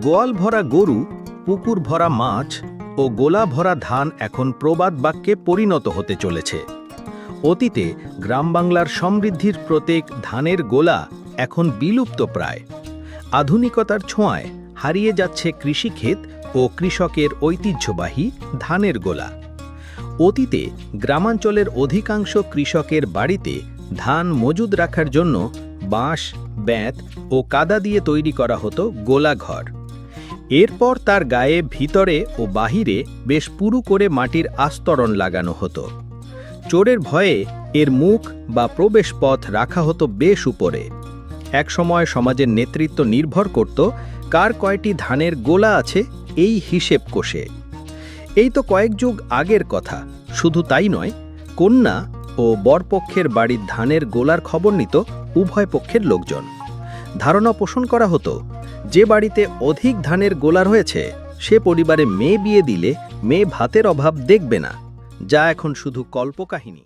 গোয়াল ভরা গরু, পুকুর ভরা মাছ ও গোলা ভরা ধান এখন প্রবাদ বাক্যে পরিণত হতে চলেছে। অতীতে গ্রাম বাংলার সমৃদ্ধির প্রতীক ধানের গোলা এখন বিলুপ্ত প্রায়। আধুনিকতার ছোঁয়ায় হারিয়ে যাচ্ছে কৃষিক্ষেত ও কৃষকের ঐতিহ্যবাহী ধানের গোলা। অতীতে গ্রামাঞ্চলের অধিকাংশ কৃষকের বাড়িতে ধান মজুদ রাখার জন্য বাঁশ, ব্যাঁত ও কাদা দিয়ে তৈরি করা হতো গোলাঘর। এরপর তার গায়ে ভিতরে ও বাহিরে বেশ পুরু করে মাটির আস্তরণ লাগানো হতো। চোরের ভয়ে এর মুখ বা প্রবেশ পথ রাখা হতো বেশ উপরে। একসময় সমাজের নেতৃত্ব নির্ভর করত, কার কয়টি ধানের গোলা আছে এই হিসেব কোষে। এই তো কয়েক যুগ আগের কথা, শুধু তাই নয়, কন্যা ও বরপক্ষের বাড়ির ধানের গোলার খবর নিত উভয় পক্ষের লোকজন। ধারণা পোষণ করা হতো যে বাড়িতে অধিক ধানের গোলা রয়েছে সে পরিবারে মেয়ে বিয়ে দিলে মেয়ে ভাতের অভাব দেখবে না। যা এখন শুধু কল্পকাহিনী।